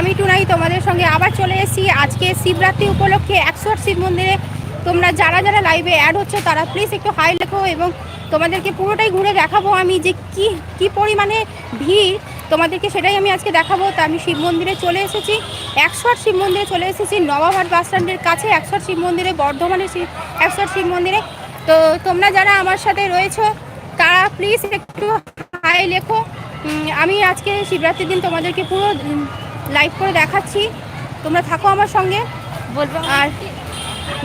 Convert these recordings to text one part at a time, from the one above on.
আমি টুনাই তোমাদের সঙ্গে আবার চলে এসেছি। আজকে শিবরাত্রি উপলক্ষে একশো আট শিব মন্দিরে তোমরা যারা যারা লাইভে অ্যাড হচ্ছে, তারা প্লিজ একটু হাই লেখো এবং তোমাদেরকে পুরোটাই ঘুরে দেখাবো আমি যে কি কি পরিমাণে ভিড়। তোমাদেরকে সেটাই আমি আজকে দেখাবো। তা আমি শিব মন্দিরে চলে এসেছি। একশো আট শিব মন্দিরে চলে এসেছি নবাবহাট বাস স্ট্যান্ডের কাছে। একশো আট শিব মন্দিরে, বর্ধমানের শিব একশো আট শিব মন্দিরে। তো তোমরা যারা আমার সাথে রয়েছো, তারা প্লিজ একটু হাই লেখো। আমি আজকে শিবরাত্রির দিন তোমাদেরকে পুরো লাইভ করে দেখাচ্ছি। তোমরা থাকো আমার সঙ্গে। বলব আর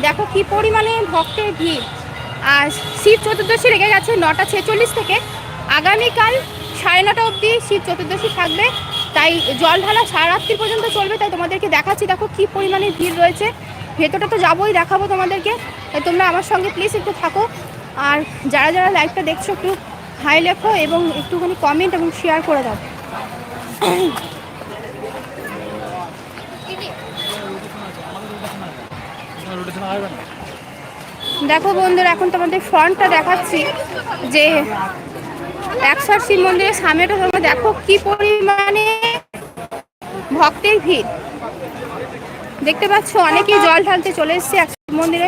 দেখো কি পরিমাণে ভক্তের ভিড়। আর শিব চতুর্দশী রেগে গেছে নটা ছেচল্লিশ থেকে। আগামীকাল সাড়ে নটা অবধি শিব চতুর্দশী থাকবে। তাই জল ঢালা সারা রাত্রি পর্যন্ত চলবে তাই তোমাদেরকে দেখাচ্ছি। দেখো কি পরিমাণে ভিড় রয়েছে। ভেতরটা তো যাবোই দেখাবো তোমাদেরকে। তাই তোমরা আমার সঙ্গে প্লিজ একটু থাকো। আর যারা যারা লাইভটা দেখছ একটু হাই লেখো এবং একটুখানি কমেন্ট এবং শেয়ার করে দাও। দেখো বন্ধুরা, এখন তোমাদের ফ্রন্টটা দেখাচ্ছি যে একশো আট শিব মন্দিরের সামনেটা তোমরা দেখো কি পরিমাণে ভক্তের ভিড়। দেখতে পাচ্ছ, অনেকেই জল ঢালতে চলে এসছে একশো শিব মন্দিরে,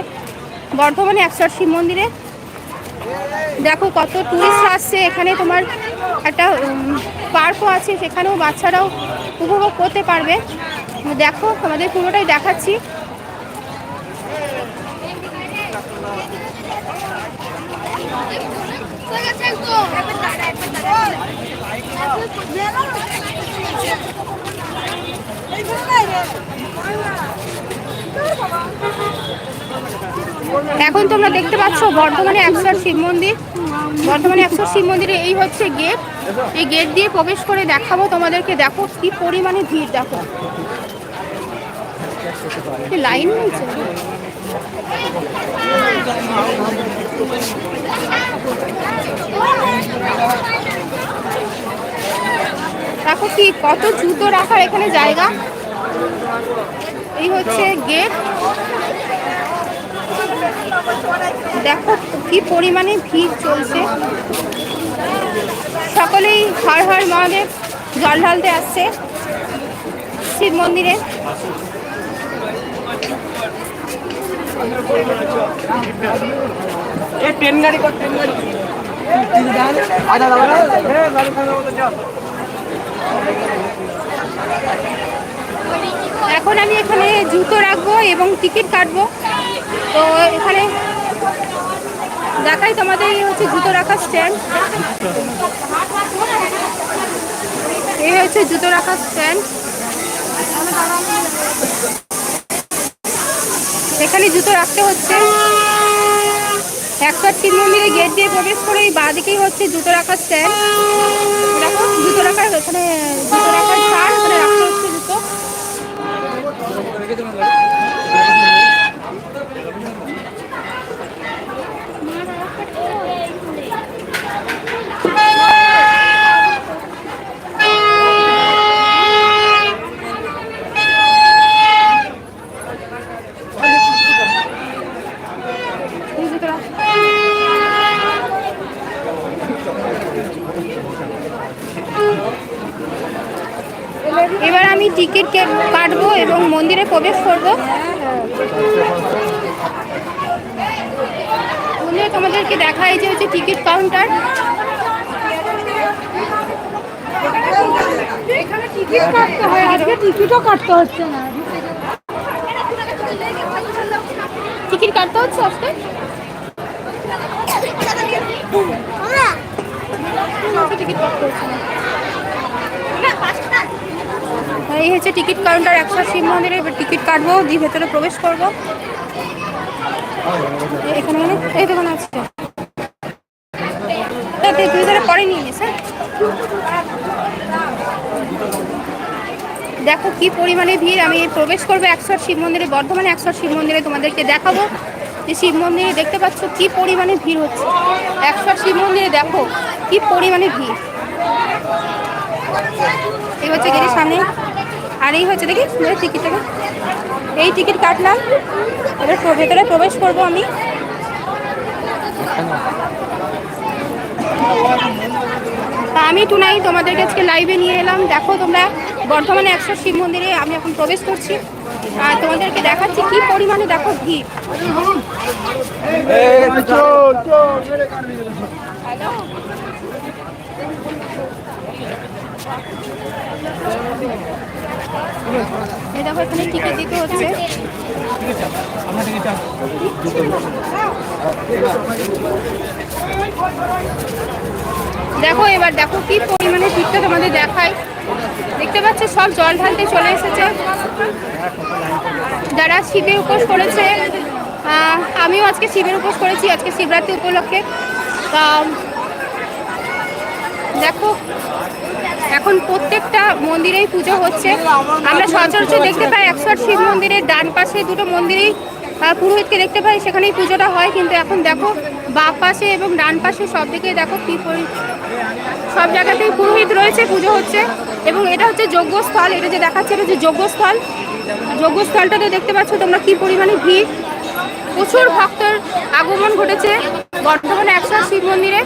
বর্ধমানে একশো আট শিব মন্দিরে। দেখো কত টুরিস্ট আসছে, এখানে তোমার একটা পার্কও আছে, সেখানেও বাচ্চারাও উপভোগ করতে পারবে। দেখো, তোমাদের পুরোটাই দেখাচ্ছি। এখন তোমরা দেখতে পাচ্ছ বর্ধমানে একশো আট শিব মন্দির। বর্ধমানে একশো শিব মন্দিরে এই হচ্ছে গেট। এই গেট দিয়ে প্রবেশ করে দেখাবো তোমাদেরকে। দেখো কি পরিমাণে ভিড়, দেখো। লাইন হয়েছে? দেখো কি, কত জুতো রাখার এখানে জায়গা। এই হচ্ছে গেট। দেখো কি পরিমাণে ভিড় চলছে। সকলেই হর হর মহাদেব, জল ঢালতে আসছে শিব মন্দিরে। এখন আমি এখানে জুতো রাখব এবং টিকিট কাটবো। তো এখানে দেখাই তোমাদের হচ্ছে জুতো রাখার স্ট্যান্ড এই হচ্ছে জুতো রাখার স্ট্যান্ড এখানে জুতো রাখতে হচ্ছে। একশো তিন মন্দিরে গেট দিয়ে প্রবেশ করে এই বাঁদিকেই হচ্ছে জুতো রাখার স্ট্যান্ড জুতো রাখার এখানে জুতো রাখার ছাড় ওখানে রাখতে হচ্ছে জুতো এই জুতো রাখ- এবার আমি টিকিট কাটবো এবং মন্দিরে প্রবেশ করব। মন্দিরে তোমাদেরকে দেখাই যে হচ্ছে টিকিট কাউন্টার। টিকিট কাটতে হয় আজকে টিকিটও কাটতে হচ্ছে না। টিকিট কাটতে হচ্ছে আজকে? টিকিট কাটতে হচ্ছে না। এই হচ্ছে টিকিট কাউন্টার, একশো শিব মন্দিরে এবার টিকিট কাটবো দিয়ে ভেতরে প্রবেশ করব। এখানে মানে এই দোকান আছে। তুই- পরে নিয়ে নিস হ্যাঁ? দেখো কি পরিমাণে ভিড়, আমি প্রবেশ করব একশো শিব মন্দিরে, বর্ধমানে একশো শিব মন্দিরে তোমাদেরকে দেখাবো। যে শিব মন্দিরে দেখতে পাচ্ছ কি পরিমাণে ভিড় হচ্ছে। একশো শিব মন্দিরে দেখো কি পরিমাণে ভিড়। এই হচ্ছে গেটের সামনে আর এই হচ্ছে দেখি টিকিট থেকে এই টিকিট কাটলাম এবার ভেতরে প্রবেশ করব আমি। তা আমি টুনাই তোমাদের আজকে লাইভে নিয়ে এলাম। দেখো তোমরা বর্ধমানে একশো শিব মন্দিরে আমি এখন প্রবেশ করছি। আর তোমাদেরকে দেখাচ্ছি কি পরিমাণে দেখো ভিড়। হ্যালো দেখো টিকিট দিতে হচ্ছে? দেখো এবার দেখো কি পরিমাণে ভিড়টা তোমাদের দেখায় দেখতে পাচ্ছ, সব জল ঢালতে চলে এসেছে। যারা শিবের উপোস করেছে আমিও আজকে শিবের উপোস করেছি, আজকে শিবরাত্রি উপলক্ষে। দেখো, এখন প্রত্যেকটা মন্দিরেই পুজো হচ্ছে। আমরা সচরাচর দেখতে পাই একশো আট শিব মন্দিরের ডান পাশে দুটো মন্দিরেই পুরোহিতকে দেখতে পাই, সেখানেই পুজোটা হয়। কিন্তু এখন দেখো, বাঁ পাশে এবং ডান পাশে সব দিকে দেখো কি সব জায়গাতেই পুরোহিত রয়েছে, পুজো হচ্ছে। এবং এটা হচ্ছে যজ্ঞস্থল, এটা যে দেখাচ্ছে এটা হচ্ছে যজ্ঞস্থল। যজ্ঞস্থলটাতে দেখতে পাচ্ছ তোমরা কি পরিমাণে ভিড়। প্রচুর ভক্তের আগমন ঘটেছে। বর্তমানে একশো শিব মন্দিরে।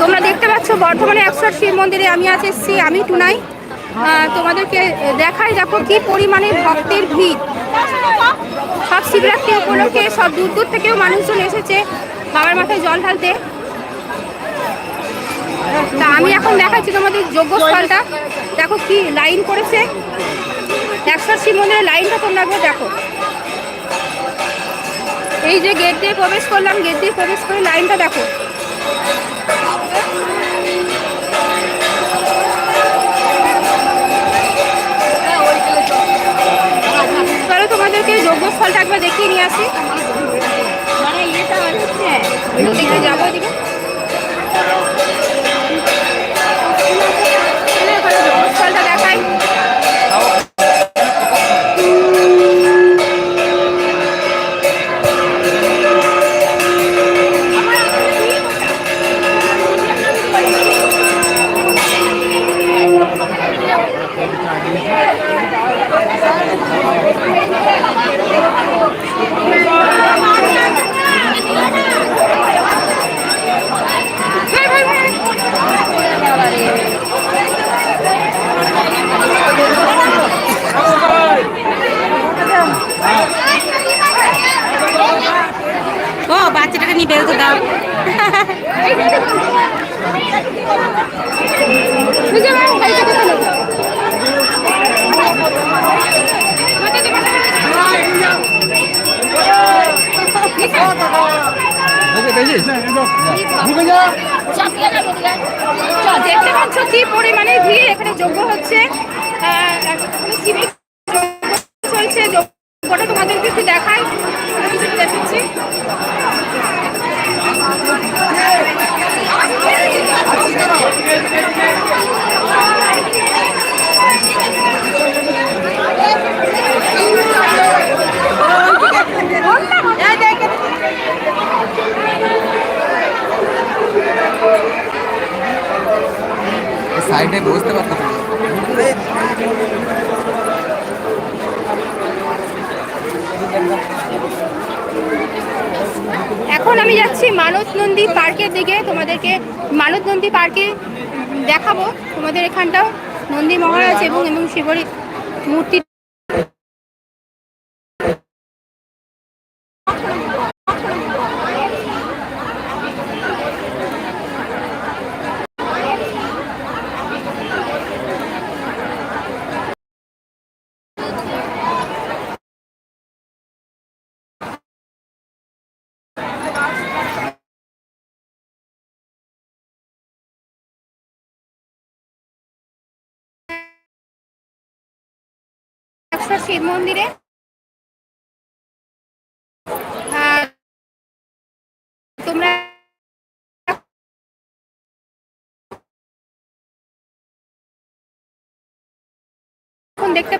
তোমরা দেখতে পাচ্ছ, বর্ধমানে একশো আট শিব মন্দিরে আমি আজ এসেছি, আমি টুনাই। তোমাদেরকে দেখাই দেখো কি পরিমাণে ভক্তের ভিড়। সব শিবরাত্রি উপলক্ষে, সব দূর দূর থেকেও মানুষজন এসেছে, বাবার মাথায় জল ঢালতে। তা আমি এখন দেখাচ্ছি তোমাদের যজ্ঞস্থলটা। দেখো কি লাইন করেছে। একশো শিব মন্দিরের লাইনটা তোমরা দেখো। এই যে গেট দিয়ে প্রবেশ করলাম গেট দিয়ে প্রবেশ করে লাইনটা দেখো। দেখতে পাচ্ছ কি পরিমাণে ভিড়। এখানে যোগ্য হচ্ছে চলছে। যোগ্যটা তোমাদেরকে একটু দেখায় কিছু দেখাচ্ছি। এখন আমি যাচ্ছি মানত নন্দী পার্কের দিকে। তোমাদেরকে মানত নন্দী পার্কে দেখাবো। তোমাদের এখানটাও নন্দী মহারাজ এবং এবং শিবরী মূর্তি একশো শিব মন্দিরে। তোমরা দেখতে